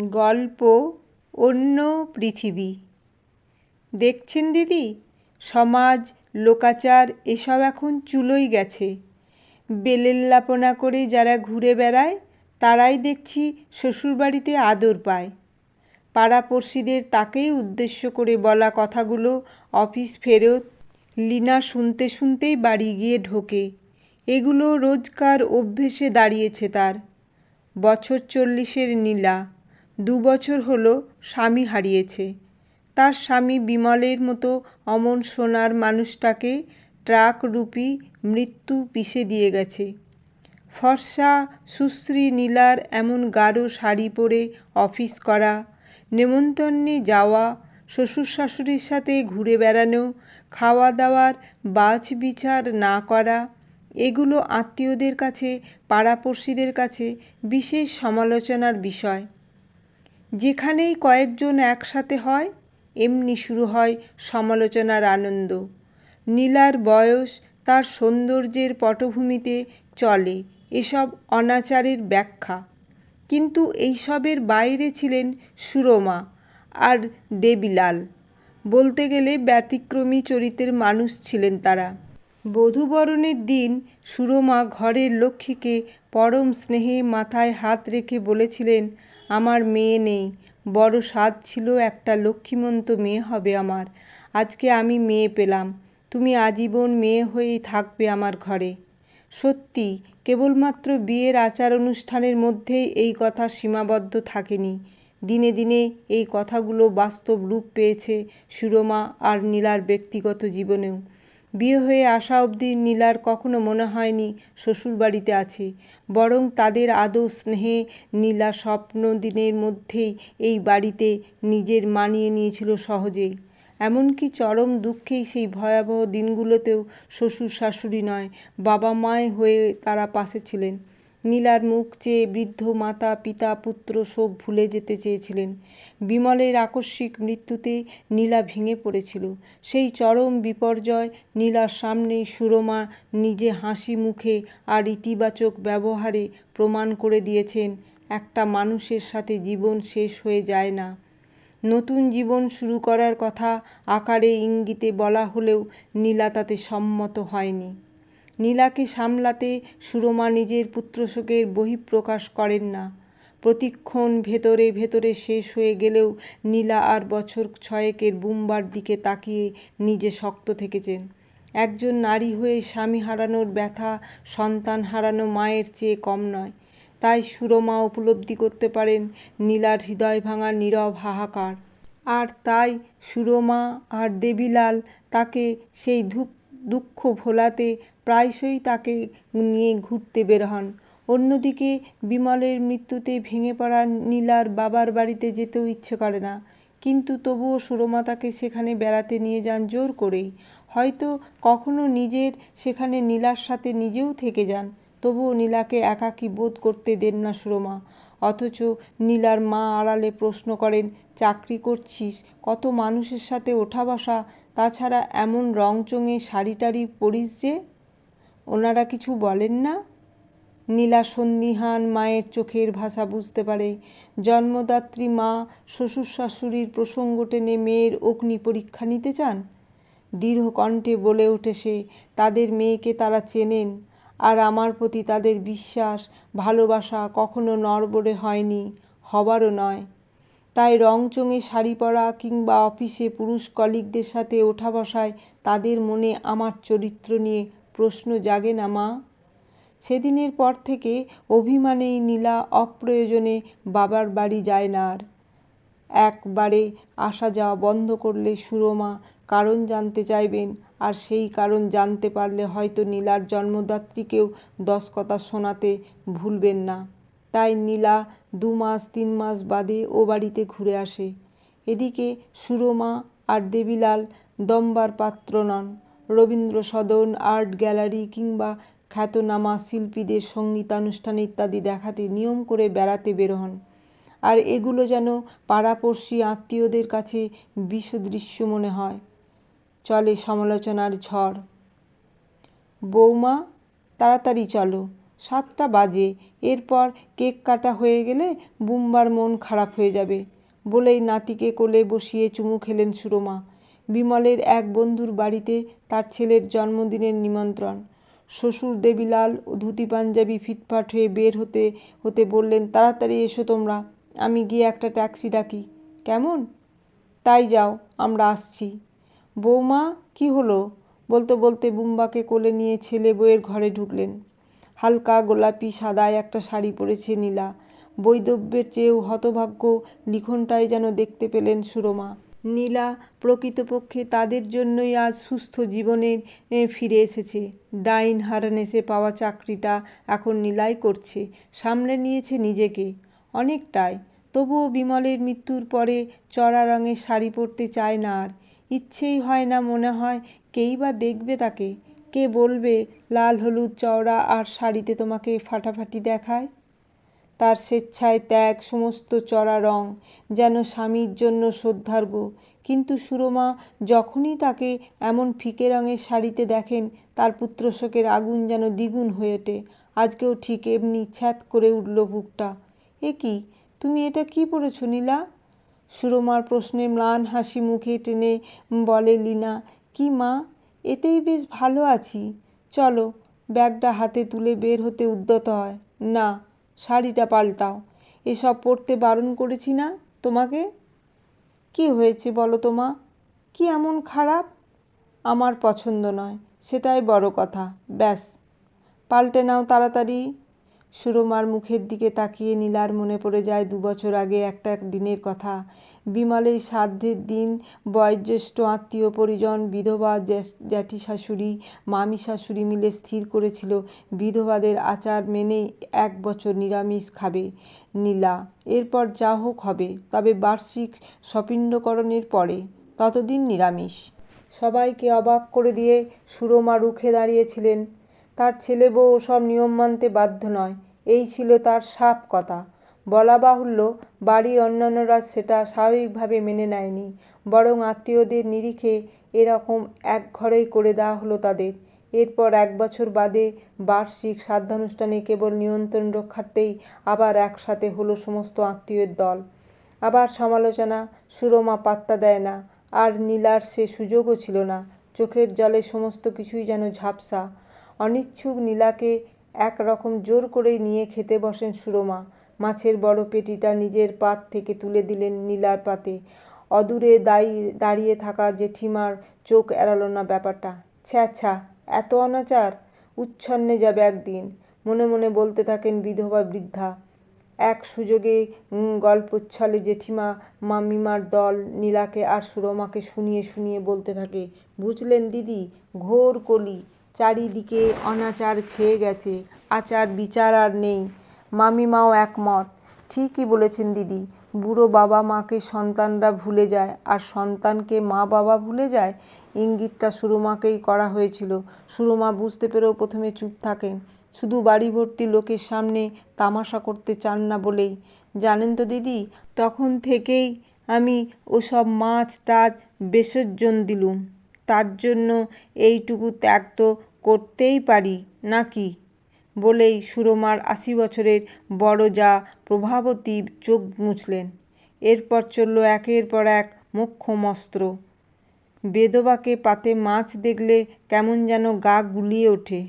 গল্প অন্য পৃথিবী। দেখছেন দিদি? সমাজ, লোকাচার, এসব এখন চুলোই গেছে। বেলেল্লাপনা করে যারা ঘুরে বেড়ায়, তারাই দেখছি শ্বশুরবাড়িতে আদর পায়। পাড়াপড়শিদের তাকেই উদ্দেশ্য করে বলা কথাগুলো অফিস ফেরত, লীনা শুনতে শুনতেই বাড়ি গিয়ে ঢোকে। এগুলো রোজকার অভ্যেসে দাঁড়িয়েছে তার। বছর চল্লিশের নীলা। দু বছর হলো স্বামী হারিয়েছে। তার স্বামী বিমলের মতো অমন সোনার মানুষটাকে ট্রাকরূপী মৃত্যু পিষে দিয়ে গেছে। ফর্সা, সুশ্রী নীলার এমন গাঢ় শাড়ি পরে অফিস করা, নেমন্তন্নে যাওয়া শ্বশুর শাশুড়ির সাথে ঘুরে বেড়ানো খাওয়া দাওয়ার বাছ বিচার না করা, এগুলো আত্মীয়দের কাছে, পাড়াপড়শিদের কাছে বিশেষ সমালোচনার বিষয়। যেখানেই কয়েকজন একসাথে হয়, এমনি শুরু হয় সমালোচনার আনন্দ। নীলার বয়স তার সৌন্দর্যের পটভূমিতে চলে এসব অনাচারের ব্যাখ্যা। কিন্তু এইসবের বাইরে ছিলেন সুরমা আর দেবিলাল। বলতে গেলে ব্যতিক্রমী চরিত্রের মানুষ ছিলেন তারা। বধূবরণের দিন সুরমা ঘরের লক্ষ্মীকে পরম স্নেহে মাথায় হাত রেখে বলেছিলেন, আমার মেয়ে নেই। বড় স্বাদ ছিল একটা লক্ষ্মীমন্ত মেয়ে হবে আমার। আজকে আমি মেয়ে পেলাম। তুমি আজীবন মেয়ে হয়েই থাকবে আমার ঘরে। সত্যি, কেবলমাত্র বিয়ের আচার অনুষ্ঠানের মধ্যেই এই কথা সীমাবদ্ধ থাকেনি। দিনে দিনে এই কথাগুলো বাস্তব রূপ পেয়েছে সুরমা আর নীলার ব্যক্তিগত জীবনেও। বিয়ে হয়ে আসা অবধি নীলার কখনো মনে হয়নি শ্বশুরবাড়িতে আছে। বরং তাদের আদৌ স্নেহে নীলা স্বপ্ন দিনের মধ্যেই এই বাড়িতে নিজের মানিয়ে নিয়েছিল সহজেই। এমনকি চরম দুঃখেই সেই ভয়াবহ দিনগুলোতেও শ্বশুর শাশুড়ি নয় বাবা মায় হয়ে তারা পাশে ছিলেন। নীলার মুখ চেয়ে বৃদ্ধ মাতা, পিতা, পুত্র শোক ভুলে যেতে চেয়েছিলেন। বিমলের আকস্মিক মৃত্যুতে নীলা ভেঙে পড়েছিল। সেই চরম বিপর্যয় নীলার সামনেই সুরমা নিজে হাসি মুখে আর ইতিবাচক ব্যবহারে প্রমাণ করে দিয়েছেন, একটা মানুষের সাথে জীবন শেষ হয়ে যায় না। নতুন জীবন শুরু করার কথা আকারে ইঙ্গিতে বলা হলেও নীলা তাতে সম্মত হয়নি। নীলাকে সামলাতে সুরমা নিজের পুত্রশোকের বহিঃপ্রকাশ করেন না। প্রতিক্ষণ ভেতরে ভেতরে শেষ হয়ে গেলেও নীলা আর বছর ছয়েকের বুম্বার দিকে তাকিয়ে নিজে শক্ত থেকেছেন। একজন নারী হয়ে স্বামী হারানোর ব্যথা সন্তান হারানো মায়ের চেয়ে কম নয়। তাই সুরমা উপলব্ধি করতে পারেন নীলার হৃদয় ভাঙা নীরব হাহাকার। আর তাই সুরমা আর দেবীলাল তাকে সেই দুঃখ ভোলাতে প্রায়শই তাকে নিয়ে ঘুরতে বের হন। অন্যদিকে বিমলের মৃত্যুতে ভেঙে পড়া নীলার বাবার বাড়িতে যেতেও ইচ্ছে করে না। কিন্তু তবুও সুরমা তাকে সেখানে বেড়াতে নিয়ে যান জোর করেই। হয়তো কখনো নিজের সেখানে নীলার সাথে নিজেও থেকে যান। তবুও নীলাকে একাকী বোধ করতে দেন না সুরমা। অথচ নীলার মা আড়ালে প্রশ্ন করেন, চাকরি করছিস? কত মানুষের সাথে ওঠা বসা? তাছাড়া এমন রংচঙে শাড়ি টাড়ি পরিস যে? ওনারা কিছু বলেন না? নীলা সন্দিহান মায়ের চোখের ভাষা বুঝতে পারে। জন্মদাত্রী মা শ্বশুর শাশুড়ির প্রসঙ্গ টেনে মেয়ের অগ্নি পরীক্ষা নিতে চান? দৃঢ় কণ্ঠে বলে ওঠে সে, তাদের মেয়েকে তারা চেনেন। আর আমার প্রতি তাদের বিশ্বাস, ভালোবাসা কখনো নড়বড়ে হয়নি, হবারও নয়। তাই রংচঙে শাড়ি পরা কিংবা অফিসে পুরুষ কলিগদের সাথে ওঠা বসায় তাদের মনে আমার চরিত্র নিয়ে প্রশ্ন জাগে না মা। সেদিনের পর থেকে অভিমানেই নীলা অপ্রয়োজনে বাবার বাড়ি যায় না আর। একবারে আসা যাওয়া বন্ধ করলে সুরমা কারণ জানতে চাইবেন। আর সেই কারণ জানতে পারলে হয়তো নীলার জন্মদাত্রীকেও দশ কথা শোনাতে ভুলবেন না। তাই নীলা দু মাস, তিন মাস বাদে ও বাড়িতে ঘুরে আসে। এদিকে সুরমা আর দেবীলাল দম্বার পাত্র নন। রবীন্দ্র সদন, আর্ট গ্যালারি কিংবা খ্যাতনামা শিল্পীদের সঙ্গীতানুষ্ঠান ইত্যাদি দেখাতে নিয়ম করে বেড়াতে বের হন। আর এগুলো যেন পাড়াপড়শি আত্মীয়দের কাছে বিষদৃশ্য মনে হয়। চলে সমালোচনার ঝড়। বৌমা, তাড়াতাড়ি চলো, সাতটা বাজে, এরপর কেক কাটা হয়ে গেলে বুম্বার মন খারাপ হয়ে যাবে, বলেই নাতিকে কোলে বসিয়ে চুমু খেলেন সুরমা। বিমলের এক বন্ধুর বাড়িতে তার ছেলের জন্মদিনের নিমন্ত্রণ। শ্বশুর দেবিলাল ধুতি পাঞ্জাবি ফিটফাট হয়ে বের হতে হতে বললেন, তাড়াতাড়ি এসো তোমরা, আমি গিয়ে একটা ট্যাক্সি ডাকি। কেমন? তাই যাও, আমরা আসছি। বৌমা, কি হলো? বলতে বলতে বুম্বাকে কোলে নিয়ে ছেলে বউয়ের ঘরে ঢুকলেন। হালকা গোলাপি সাদায় একটা শাড়ি পরেছে নীলা। বৈদব্যের চেয়েও হতভাগ্য লিখনটাই যেন দেখতে পেলেন সুরমা। নীলা প্রকৃতপক্ষে তাদের জন্যই আজ সুস্থ জীবনে ফিরে এসেছে। ডাইন হারানেসে পাওয়া চাকরিটা এখন নীলাই করছে, সামলে নিয়েছে নিজেকে। অনেকটাই, তবুও বিমলের মৃত্যুর পরে চড়া রঙের শাড়ি পরতে চায় না আর। ইচ্ছেই হয় না মনে হয়, কেই বা দেখবে তাকে? কে বলবে, লাল, হলুদ, চওড়া আর শাড়িতে তোমাকে ফাটাফাটি দেখায়? তার স্বেচ্ছায় ত্যাগ, সমস্ত চড়া রং, যেন স্বামীর জন্য শ্রদ্ধার্ঘ কিন্তু সুরমা যখনই তাকে এমন ফিকে রঙের শাড়িতে দেখেন, তার পুত্রশোকের আগুন যেন দ্বিগুণ হয়ে ওঠে। আজকেও ঠিক এমনি ছ্যাত করে উঠল বুকটা। এ কি? তুমি এটা কি পরেছ, নীলা? সুরমার প্রশ্নে ম্লান হাসি মুখে টেনে বলে, লীনা, কি মা? এতেই বেশ ভালো আছি। চলো, ব্যাগটা হাতে তুলে বের হতে উদ্যত হয়। না, শাড়িটা পাল্টাও। এসব পরতে বারণ করেছি না তোমাকে? কি হয়েছে বলো তো মা? কি এমন খারাপ? আমার পছন্দ নয়, সেটাই বড় কথা, ব্যাস। পাল্টে নাও তাড়াতাড়ি। সুরমার মুখের দিকে তাকিয়ে নীলার মনে পড়ে যায় দু বছর আগে একটা দিনের কথা। বিমলের শ্রাদ্ধের দিন, বয়োজ্যেষ্ঠ আত্মীয় পরিজন, বিধবা জ্যাঠি শাশুড়ি মামি শাশুড়ি মিলে স্থির করেছিল। বিধবাদের আচার মেনে এক বছর নিরামিষ খাবে নীলা। এরপর যা হোক হবে, তবে বার্ষিক সপিণ্ডকরণের পরে ততদিন নিরামিষ। সবাইকে অবাক করে দিয়ে সুরমা রুখে দাঁড়িয়েছিলেন। তার ছেলে বউ ওসব নিয়ম মানতে বাধ্য নয়, এই ছিল তার সাপ কথা। বলা বাহুল্য, বাড়ির অন্যান্যরা সেটা স্বাভাবিকভাবে মেনে নেয়নি, বরং আত্মীয়দের নিরিখে এরকম এক ঘরেই করে দেওয়া হলো তাদের। এরপর এক বছর বাদে বার্ষিক শ্রাদ্ধানুষ্ঠানে কেবল নিয়ন্ত্রণ রক্ষার্থেই আবার একসাথে হলো সমস্ত আত্মীয়ের দল। আবার সমালোচনা, সুরমা পাত্তা দেয় না, আর নীলার সে সুযোগও ছিল না, চোখের জলে সমস্ত কিছুই যেন ঝাপসা। অনিচ্ছুক নীলাকে একরকম জোর করেই নিয়ে খেতে বসেন সুরমা। মাছের বড় পেটিটা নিজের পাত থেকে তুলে দিলেন নীলার পাতে। অদূরে দাঁড়িয়ে থাকা জেঠিমার চোখ এড়ালো না ব্যাপারটা। ছ্যা ছ্যা, এত অনাচার? উচ্ছন্নে যাবে একদিন। মনে মনে বলতে থাকেন বিধবা বৃদ্ধা। এক সুযোগে গল্পচ্ছলে জেঠিমা মামিমার দল নীলাকে আর সুরমাকে শুনিয়ে শুনিয়ে বলতে থাকে, বুঝলেন দিদি, ঘোর কলি। চারিদিকে অনাচার ছেয়ে গেছে, আচার বিচার আর নেই। মামিমাও একমত। ঠিকই বলেছেন দিদি, বুড়ো বাবা মাকে সন্তানরা ভুলে যায়, আর সন্তানকে মা বাবা ভুলে যায়? ইঙ্গিতটা সুরমাকেই করা হয়েছিল। সুরমা বুঝতে পেরেও প্রথমে চুপ থাকেন। শুধু বাড়ি ভর্তি লোকের সামনে তামাশা করতে চান না বলেই। জানেন তো দিদি, তখন থেকেই আমি ওসব মাছ টাছ বিসর্জন দিলুম। তার জন্য এইটুকু ত্যাগ তো করতেই পারি নাকি? বলেই সুরমার আশি বছরের বড় যা প্রভাবতী চোখ মুছলেন। এরপর চলল একের পর এক মোক্ষম অস্ত্র বেদবাকে পাতে মাছ দেখলে কেমন যেন গা গুলিয়ে ওঠে,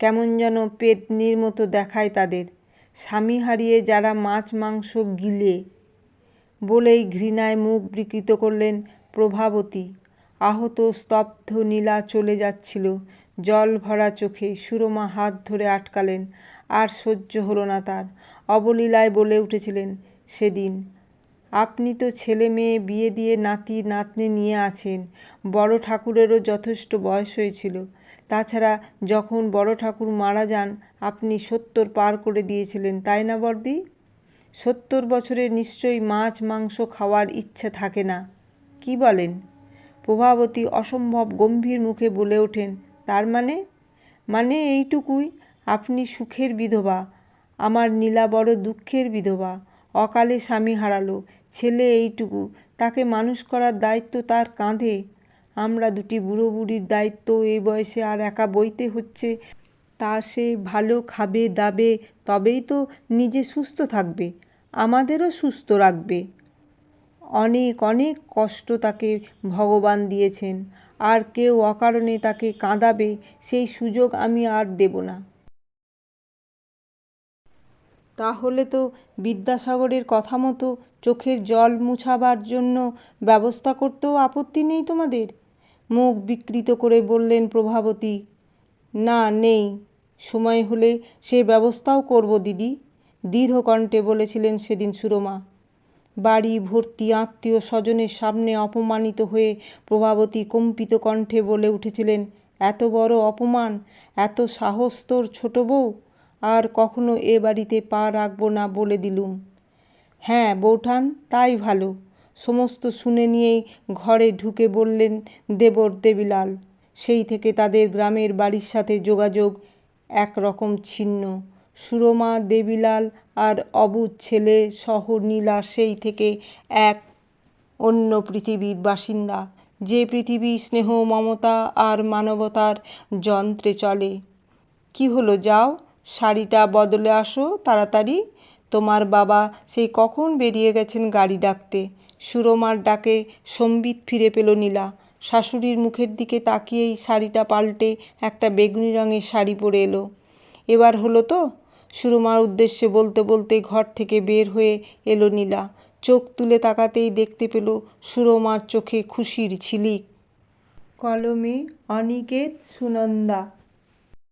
কেমন যেন পেতনির মতো দেখায় তাদের। স্বামী হারিয়ে যারা মাছ মাংস গিলে, বলেই ঘৃণায় মুখ বিকৃত করলেন প্রভাবতী। আহত স্তব্ধ নীলা চলে যাচ্ছিল। জল ভরা চোখে সুরমা হাত ধরে আটকালেন, আর সহ্য হলো না তার। অবলীলায় বলে উঠেছিলেন, সেদিন আপনি তো ছেলে মেয়ে, বিয়ে দিয়ে নাতি, নাতনি নিয়ে আছেন, বড় ঠাকুরেরও যথেষ্ট বয়স হয়েছিল। তাছাড়া যখন বড় ঠাকুর মারা যান, আপনি সত্তর পার করে দিয়েছিলেন, তাই না বর্দি সত্তর বছরে নিশ্চয়ই মাছ, মাংস খাওয়ার ইচ্ছে থাকে না। কি বলেন? প্রভাবতী অসম্ভব গম্ভীর মুখে বলে ওঠেন তার মানে? মানে এইটুকুই, আপনি সুখের বিধবা, আমার নীলা বড় দুঃখের বিধবা, অকালে স্বামী হারালো, ছেলে এইটুকু, তাকে মানুষ করার দায়িত্ব তার কাঁধে। আমরা দুটি বুড়ো বুড়ির দায়িত্ব, এই বয়সে আর একা বইতে হচ্ছে। তা সে ভালো খাবে, দাবে, তবেই তো নিজে সুস্থ থাকবে, আমাদেরও সুস্থ রাখবে। অনেক অনেক কষ্ট তাকে ভগবান দিয়েছেন। আর কেউ অকারণে তাকে কাঁদাবে, সেই সুযোগ আমি আর দেব না। তাহলে তো বিদ্যাসাগরের কথা মতো চোখের জল মুছাবার জন্য ব্যবস্থা করতেও আপত্তি নেই তোমাদের? মুখ বিকৃত করে বললেন প্রভাবতী। না, নেই। সময় হলে সে ব্যবস্থাও করব, দিদি। দৃঢ় কণ্ঠে বলেছিলেন সেদিন সুরমা। বাড়ি, ভর্তি, আত্মীয় স্বজনের সামনে অপমানিত হয়ে প্রভাবতী কম্পিত কণ্ঠে বলে উঠেছিলেন, এত বড় অপমান, এত সাহস তোর ছোট বউ? আর কখনো এ বাড়িতে পা রাখব না বলে দিলুম। হ্যাঁ বৌঠান, তাই ভালো। সমস্ত শুনে নিয়েই ঘরে ঢুকে বললেন দেবর দেবিলাল। সেই থেকে তাদের গ্রামের বাড়ির সাথে যোগাযোগ একরকম ছিন্ন। সুরমা, দেবীলাল আর অবুধ ছেলে সহ নীলা সেই থেকে এক অন্য পৃথিবীর বাসিন্দা। যে পৃথিবী স্নেহ, মমতা আর মানবতার যন্ত্রে চলে। কি হলো যাও? শাড়িটা বদলে আসো তাড়াতাড়ি। তোমার বাবা সেই কখন বেরিয়ে গেছেন গাড়ি ডাকতে? সুরমার ডাকে সম্বিত ফিরে পেল নীলা। শাশুড়ির মুখের দিকে তাকিয়েই শাড়িটা পাল্টে একটা বেগুনি রঙের শাড়ি পরে এলো। এবার হলো তো? সুরমার উদ্দেশ্যে বলতে বলতে ঘর থেকে বের হয়ে এলো নীলা। চোখ তুলে তাকাতেই দেখতে পেল সুরমার চোখে খুশির ঝিলিক। কলমে অনিকেত সুনন্দা।